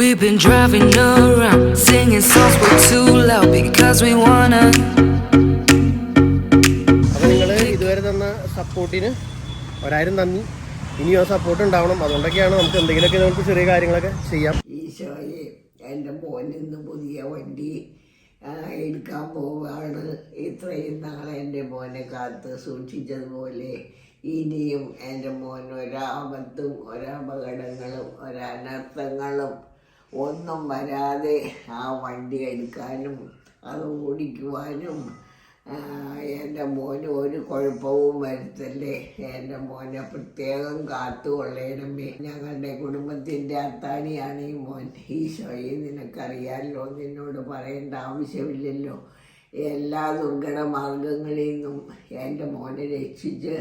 We've been driving around, singing songs way too loud because we wanna. അപ്പോൾ നിങ്ങൾ ഇതുവരെ തന്ന സപ്പോർട്ടിന് ഒരായിരം നന്ദി. ഇനി ആ സപ്പോർട്ട് ഉണ്ടാവണം. അതുകൊണ്ടൊക്കെയാണ് നമുക്ക് എന്തെങ്കിലുമൊക്കെ നമുക്ക് ചെറിയ കാര്യങ്ങളൊക്കെ ചെയ്യാം. ഈശോയെ എന്റെ മോനിൽ നിന്ന് പുതിയ വണ്ടി എടുക്കാൻ പോവുകയാണ് ഇത്രയും നാൾ എന്റെ മോനെ കാത്ത് സൂക്ഷിച്ചതുപോലെ ഇനിയും എന്റെ മോൻ ഒരാപത്തും ഒരപകടങ്ങളും ഒരനർത്ഥങ്ങളും ഒന്നും വരാതെ ആ വണ്ടി എടുക്കാനും അത് ഓടിക്കുവാനും എന്റെ മോന് ഒരു കുഴപ്പവും വരുത്തല്ലേ? എന്റെ മോനെ പ്രത്യേകം കാത്തുകൊള്ളേണമേ ഞങ്ങളുടെ കുടുംബത്തിന്റെ അത്താണിയാണ് ഈ മോൻ. ഈശോയെ നിനക്കറിയാമല്ലോ നിന്നോട് പറയേണ്ട ആവശ്യമില്ലല്ലോ. എല്ലാ ദുർഘട മാർഗങ്ങളിൽ നിന്നും എന്റെ മോനെ രക്ഷിച്ച്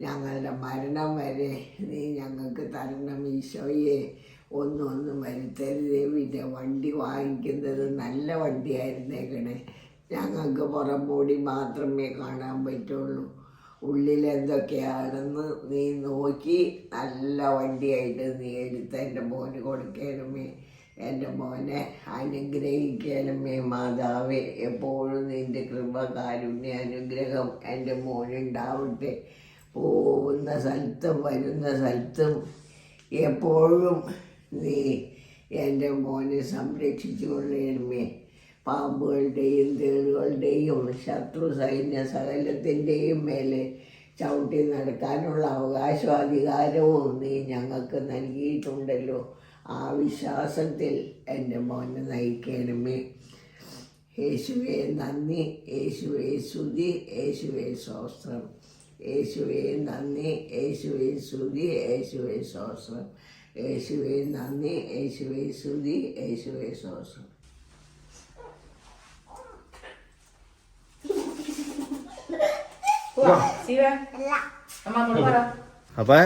ഞങ്ങളുടെ മരണം വരെ നീ ഞങ്ങൾക്ക് തരണം ഈശോയെ. ഒന്നും ഒന്നും വരുത്തരുതേ. പിന്നെ വണ്ടി വാങ്ങിക്കുന്നത് നല്ല വണ്ടിയായിരുന്നേക്കണേ. ഞങ്ങൾക്ക് പുറം മൂടി മാത്രമേ കാണാൻ പറ്റുള്ളൂ. ഉള്ളിൽ എന്തൊക്കെയാണെന്ന് നീ നോക്കി നല്ല വണ്ടിയായിട്ട് നീ എടുത്ത് എന്റെ മോന് കൊടുക്കണമേ. എന്റെ മോനെ അനുഗ്രഹിക്കണമേ മാതാവേ. എപ്പോഴും നിന്റെ കൃപ കാരുണ്യ അനുഗ്രഹം എന്റെ മോനുണ്ടാവട്ടെ. പോകുന്ന സ്ഥലത്തും വരുന്ന സ്ഥലത്തും എപ്പോഴും നീ എന്റെ മോനെ സംരക്ഷിച്ചു കൊള്ളേണമേ പാമ്പുകളുടെയും തേളുകളുടെയും ശത്രു സൈന്യ സകലത്തിന്റെയും മേലെ ചവിട്ടി നടക്കാനുള്ള അവകാശവും അധികാരവും നീ ഞങ്ങൾക്ക് നൽകിയിട്ടുണ്ടല്ലോ. ആ വിശ്വാസത്തിൽ എന്റെ മോനെ നയിക്കണമേ. യേശുവെ നന്ദി. യേശുവെ സ്തുതി. യേശുവെ സ്വസ്ത്രം യേശുവെ നന്ദി. യേശുവെ സ്തുതി. യേശുവെ സ്വസ്ത്രം യേശുവെ നന്ദി. യേശുവേ സ്തുതി. യേശുവേ സോഷം അപ്പൊ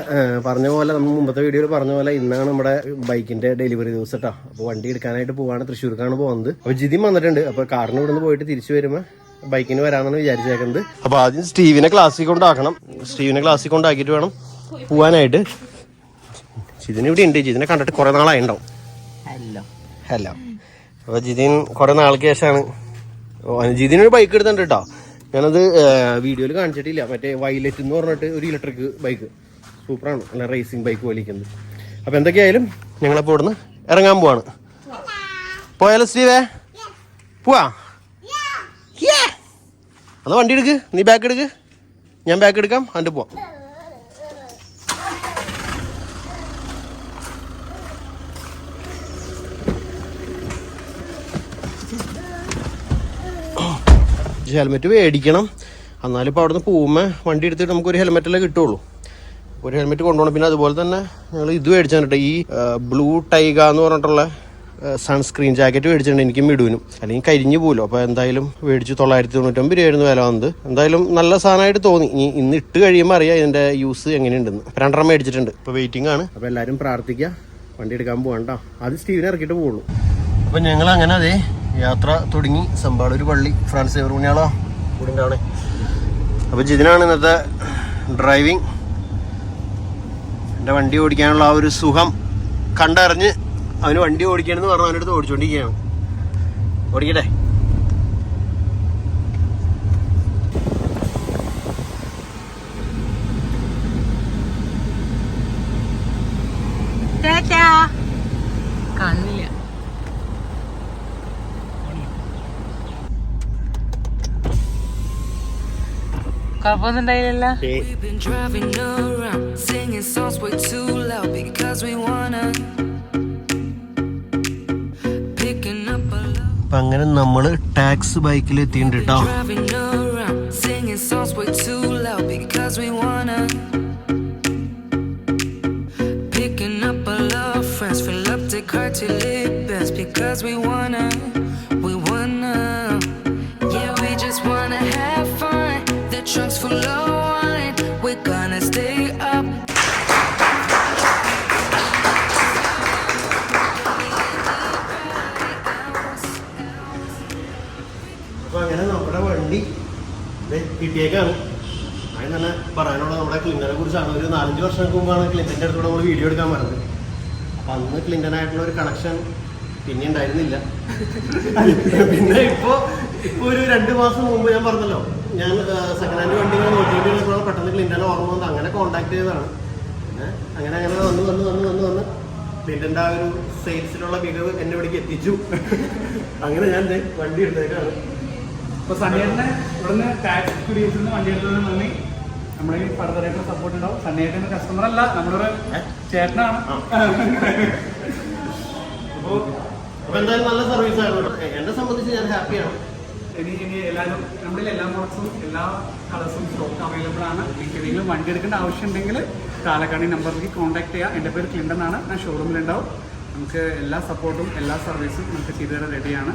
പറഞ്ഞ പോലെ നമ്മൾ മുമ്പത്തെ വീഡിയോയിൽ പറഞ്ഞ പോലെ ഇന്നാണ് നമ്മുടെ ബൈക്കിന്റെ ഡെലിവറി ദിവസം കേട്ടോ. അപ്പൊ വണ്ടി എടുക്കാനായിട്ട് പോവാണ് തൃശ്ശൂർക്കാണ് പോകുന്നത്. അപ്പൊ ജിതിൻ വന്നിട്ടുണ്ട്. അപ്പൊ കാറിന് ഇവിടുന്ന് പോയിട്ട് തിരിച്ചു വരുമ്പോ ബൈക്കിന് വരാമെന്നാണ് വിചാരിച്ചേക്കുന്നത്. അപ്പൊ ആദ്യം സ്റ്റീവിനെ ക്ലാസ്സിൽ കൊണ്ടാക്കണം. സ്റ്റീവിനെ ക്ലാസ്സിൽ കൊണ്ടാക്കിയിട്ട് വേണം പോവാനായിട്ട്. ജിതിന് ഇവിടെ ഉണ്ട് ജിതിനെ കണ്ടിട്ട് കുറേ നാളായി ഹലോ. ഹലോ. അപ്പോൾ ജിതിൻ കുറേ നാൾക്ക് ശേഷമാണ് ജിതിൻ ഒരു ബൈക്ക് എടുത്തിട്ടുണ്ട് കേട്ടോ ഞാനത് വീഡിയോയിൽ കാണിച്ചിട്ടില്ല. മറ്റേ വൈലറ്റ് എന്ന് പറഞ്ഞിട്ട് ഒരു ഇലക്ട്രിക് ബൈക്ക് സൂപ്പറാണ്. നല്ല റേസിംഗ് ബൈക്ക് പോലിരിക്കുന്നത് അപ്പോൾ എന്തൊക്കെയായാലും ഞങ്ങളപ്പോൾ ഇവിടുന്ന് ഇറങ്ങാൻ പോവാണ്. പോയാലോ സ്റ്റീവേ പോവാ. അത് വണ്ടി എടുക്ക്. നീ ബാക്ക് എടുക്ക്. ഞാൻ ബാക്ക് എടുക്കാം. അതിന്റെ പോവാം. ഹെൽമെറ്റ് മേടിക്കണം. എന്നാലും ഇപ്പോൾ അവിടുന്ന് പോകുമ്പോൾ വണ്ടി എടുത്തിട്ട് നമുക്കൊരു ഹെൽമെറ്റല്ലേ കിട്ടുള്ളൂ. ഒരു ഹെൽമെറ്റ് കൊണ്ടുപോകണം. പിന്നെ അതുപോലെ തന്നെ ഞങ്ങൾ ഇത് മേടിച്ചിട്ടുണ്ട് ഈ ബ്ലൂ ടൈഗ എന്ന് പറഞ്ഞിട്ടുള്ള സൺസ്ക്രീൻ ജാക്കറ്റ് മേടിച്ചിട്ടുണ്ട് എനിക്ക് മിടുവിനും അല്ലെങ്കിൽ കരിഞ്ഞു പോലും അപ്പോൾ എന്തായാലും മേടിച്ച് തൊള്ളായിരത്തി തൊണ്ണൂറ്റൊമ്പത് രൂപയായിരുന്നു വില വന്നത്. എന്തായാലും നല്ല സാധനമായിട്ട് തോന്നി. ഇനി ഇന്ന് ഇട്ട് കഴിയുമ്പോൾ അറിയാം ഇതിന്റെ യൂസ് എങ്ങനെയുണ്ടെന്ന്. രണ്ടെണ്ണം മേടിച്ചിട്ടുണ്ട്. ഇപ്പോൾ വെയിറ്റിംഗ് ആണ്. അപ്പോൾ എല്ലാവരും പ്രാർത്ഥിക്കുക വണ്ടി എടുക്കാൻ പോകണ്ട ആദ്യം സ്റ്റീവിനെ ഇറക്കിയിട്ട് പോകുള്ളൂ അപ്പം ഞങ്ങൾ അങ്ങനെ അതെ യാത്ര തുടങ്ങി. സമ്പാളൂർ പള്ളി. ഫ്രാൻസ് എവറുണ്യാളോ കൂടിന്റെ അപ്പോൾ ജിതിനാണ് ഇന്നത്തെ ഡ്രൈവിംഗ് എന്റെ വണ്ടി ഓടിക്കാനുള്ള ആ ഒരു സുഖം കണ്ടറിഞ്ഞ് അവന് വണ്ടി ഓടിക്കണമെന്ന് പറഞ്ഞു അവന്റെ അടുത്ത് ഓടിച്ചുകൊണ്ടിരിക്കുകയാണ് ഓടിക്കട്ടെ കാണുന്നില്ല കുഴപ്പമൊന്നും ഉണ്ടായില്ലല്ലോ We've been driving around, singing songs way too loud because we wanna. Picking up അപ്പം അങ്ങനെ നമ്മൾ ടാക്സ് ബൈക്കിൽ എത്തിയിട്ടുണ്ട് കേട്ടോ കിട്ടിയേക്കാണ്. അതിന് തന്നെ പറയാനുള്ളത് നമ്മുടെ ക്ലിന്റനെ കുറിച്ചാണ്. ഒരു നാലഞ്ച് വർഷങ്ങൾക്ക് മുമ്പാണ് ക്ലിന്റന്റെ അടുത്തൂടെ നമ്മൾ വീഡിയോ എടുക്കാൻ പറഞ്ഞത്. അപ്പം അന്ന് ക്ലിന്റനായിട്ടുള്ള ഒരു കണക്ഷൻ പിന്നെ ഉണ്ടായിരുന്നില്ല. പിന്നെ ഇപ്പോൾ ഇപ്പോൾ ഒരു രണ്ട് മാസം മുമ്പ് ഞാൻ പറഞ്ഞല്ലോ ഞാൻ സെക്കൻഡ് ഹാൻഡ് വണ്ടി ഇങ്ങനെ നോക്കിയിട്ട് പെട്ടെന്ന് ക്ലിന്റനെ ഓർമ്മ വന്ന് അങ്ങനെ കോൺടാക്ട് ചെയ്തതാണ്. പിന്നെ അങ്ങനെ അങ്ങനെ വന്ന് വന്ന് വന്ന് വന്ന് വന്ന് ക്ലിന്റന്റെ ആ ഒരു സെയിൽസിലുള്ള മികവ് എന്നെ ഇവിടേക്ക് എത്തിച്ചു. അങ്ങനെ ഞാൻ വണ്ടി എടുത്തേക്കാണ്. അപ്പൊ സണ്ണിയേട്ടനെ ഇവിടുന്ന് ടാക്സ് കുടിയേറ്റിൽ നിന്ന് വണ്ടി എടുത്തതിന് നന്ദി നമ്മുടെ ഈ ഫർദറായിട്ടുള്ള സപ്പോർട്ട് ഉണ്ടാവും. സണ്ണിയേട്ടന്റെ കസ്റ്റമർ അല്ല നമ്മളൊരു ചേട്ടനാണ്. അപ്പോൾ അപ്പൊ എന്തായാലും നല്ല സർവീസ് ആയിരുന്നു എന്നെ സംബന്ധിച്ച് ഞാൻ ഹാപ്പിയാണ് ഇനി ഇനി എല്ലാവരും നമ്മുടെ എല്ലാ മോഡൽസും എല്ലാ കളേഴ്സും സ്റ്റോക്ക് അവൈലബിൾ ആണ്. ഏതെങ്കിലും വണ്ടി എടുക്കേണ്ട ആവശ്യം ഉണ്ടെങ്കിൽ പാലക്കാടി നമ്പറിലേക്ക് കോൺടാക്ട് ചെയ്യുക എന്റെ പേര് ക്ലിൻഡൻ ആണ് ഞാൻ ഷോറൂമിലുണ്ടാവും നമുക്ക് എല്ലാ സപ്പോർട്ടും എല്ലാ സർവീസും നമുക്ക് ചെയ്തു തരാൻ റെഡിയാണ്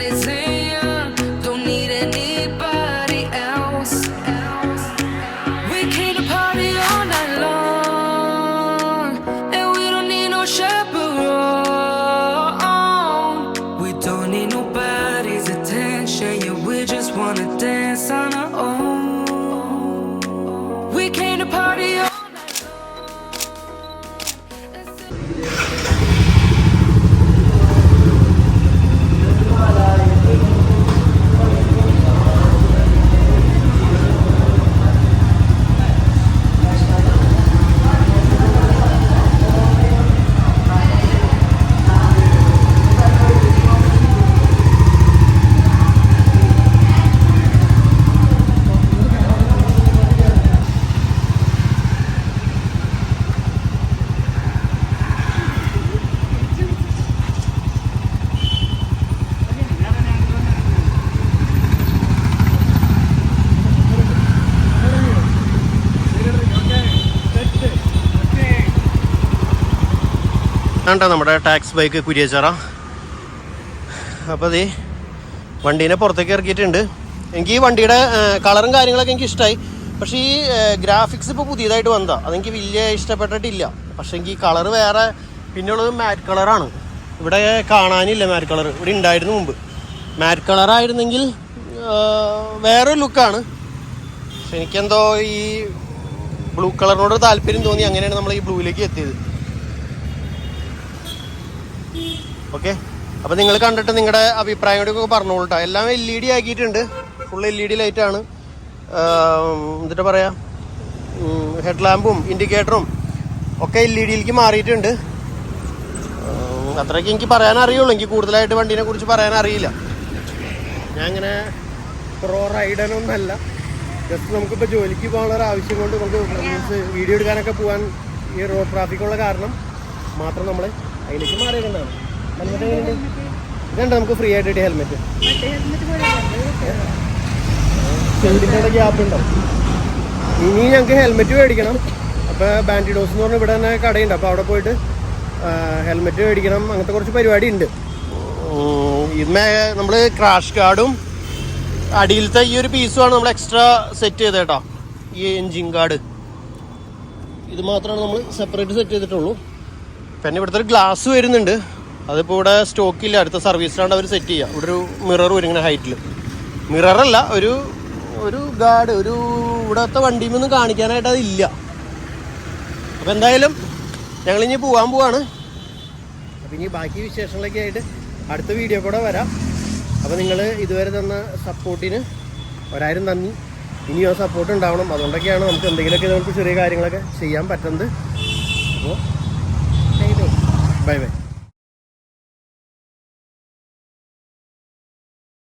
കണ്ടോ നമ്മുടെ ടാക്സ് ബൈക്ക് കുരിയച്ചറ അപ്പോൾ അതേ വണ്ടീനെ പുറത്തേക്ക് ഇറക്കിയിട്ടുണ്ട്. എനിക്ക് ഈ വണ്ടിയുടെ കളറും കാര്യങ്ങളൊക്കെ എനിക്ക് ഇഷ്ടമായി പക്ഷേ ഈ ഗ്രാഫിക്സ് ഇപ്പോൾ പുതിയതായിട്ട് വന്നതാണ് അതെനിക്ക് വലിയ ഇഷ്ടപ്പെട്ടിട്ടില്ല. പക്ഷേ എനിക്ക് ഈ കളർ വേറെ പിന്നെയുള്ളത് മാറ്റ് കളറാണ് ഇവിടെ കാണാനില്ല മാറ്റ് കളർ ഇവിടെ ഉണ്ടായിരുന്നു മുമ്പ്. മാറ്റ് കളറായിരുന്നെങ്കിൽ വേറൊരു ലുക്കാണ് പക്ഷെ എനിക്കെന്തോ ഈ ബ്ലൂ കളറിനോട് താല്പര്യം തോന്നി. അങ്ങനെയാണ് നമ്മൾ ഈ ബ്ലൂയിലേക്ക് എത്തിയത്. ഓക്കെ? അപ്പോൾ നിങ്ങൾ കണ്ടിട്ട് നിങ്ങളുടെ അഭിപ്രായം കൂടി ഒക്കെ പറഞ്ഞോളൂ കേട്ടോ എല്ലാം എൽ ഇ ഡി ആക്കിയിട്ടുണ്ട്. ഫുൾ എൽ ഇ ഡി ലൈറ്റാണ് എന്നിട്ട് പറയാം? ഹെഡ് ലാമ്പും ഇൻഡിക്കേറ്ററും ഒക്കെ എൽ ഇ ഡിയിലേക്ക് മാറിയിട്ടുണ്ട്. അത്രയ്ക്ക് എനിക്ക് പറയാൻ അറിയുള്ളൂ. എനിക്ക് കൂടുതലായിട്ട് വണ്ടീനെ കുറിച്ച് പറയാൻ അറിയില്ല. ഞാൻ ഇങ്ങനെ പ്രോ റൈഡനൊന്നല്ല ജസ്റ്റ് നമുക്കിപ്പോൾ ജോലിക്ക് പോകാനുള്ള ഒരു ആവശ്യം കൊണ്ട് നമുക്ക് വീഡിയോ എടുക്കാനൊക്കെ പോകാൻ ഈ റോഡ് ട്രാഫിക്കുള്ള കാരണം മാത്രം നമ്മൾ അതിലേക്ക് മാറിയിട്ടുണ്ടാവും ഇതുണ്ട് നമുക്ക് ഫ്രീ ആയിട്ട് കിട്ടിയ ഹെൽമെറ്റ് ഷെയ്ഡിന്റെ ഗ്യാപ്പ് ഉണ്ടാവും ഇനി ഞങ്ങൾക്ക് ഹെൽമെറ്റ് മേടിക്കണം. അപ്പോൾ ബാൻഡിഡോസ് എന്ന് പറഞ്ഞാൽ ഇവിടെ തന്നെ കടയുണ്ട്. അപ്പോൾ അവിടെ പോയിട്ട് ഹെൽമെറ്റ് മേടിക്കണം. അങ്ങനത്തെ കുറച്ച് പരിപാടി ഉണ്ട്. ഇന്ന് നമ്മൾ ക്രാഷ് കാർഡും അടിയിലത്തെ ഈ ഒരു പീസുമാണ് നമ്മൾ എക്സ്ട്രാ സെറ്റ് ചെയ്തത് കേട്ടോ. ഈ എൻജിൻ കാർഡ് ഇത് മാത്രമാണ് നമ്മൾ സെപ്പറേറ്റ് സെറ്റ് ചെയ്തിട്ടുള്ളൂ. പിന്നെ ഇവിടുത്തെ ഒരു ഗ്ലാസ് വരുന്നുണ്ട്. അതിപ്പോൾ ഇവിടെ സ്റ്റോക്കില്ല. അടുത്ത സർവീസിലാണ് അവർ സെറ്റ് ചെയ്യുക. ഇവിടെ ഒരു മിറർ വരും ഇങ്ങനെ ഹൈറ്റിൽ മിററല്ല ഒരു ഒരു ഗാർഡ് ഒരു ഇവിടത്തെ വണ്ടിയിൽ നിന്ന് കാണിക്കാനായിട്ട് അതില്ല. അപ്പോൾ എന്തായാലും ഞങ്ങളിനി പോകാൻ പോവാണ്. അപ്പം ഇനി ബാക്കി വിശേഷങ്ങളൊക്കെ ആയിട്ട് അടുത്ത വീഡിയോ കൂടെ വരാം. അപ്പോൾ നിങ്ങൾ ഇതുവരെ തന്ന സപ്പോർട്ടിന് ഒരായിരം നന്ദി. ഇനിയും ആ സപ്പോർട്ട് ഉണ്ടാവണം. അതുകൊണ്ടൊക്കെയാണ് നമുക്ക് എന്തെങ്കിലുമൊക്കെ നമുക്ക് ചെറിയ കാര്യങ്ങളൊക്കെ ചെയ്യാൻ പറ്റുന്നത്. അപ്പോൾ ബൈ ബൈ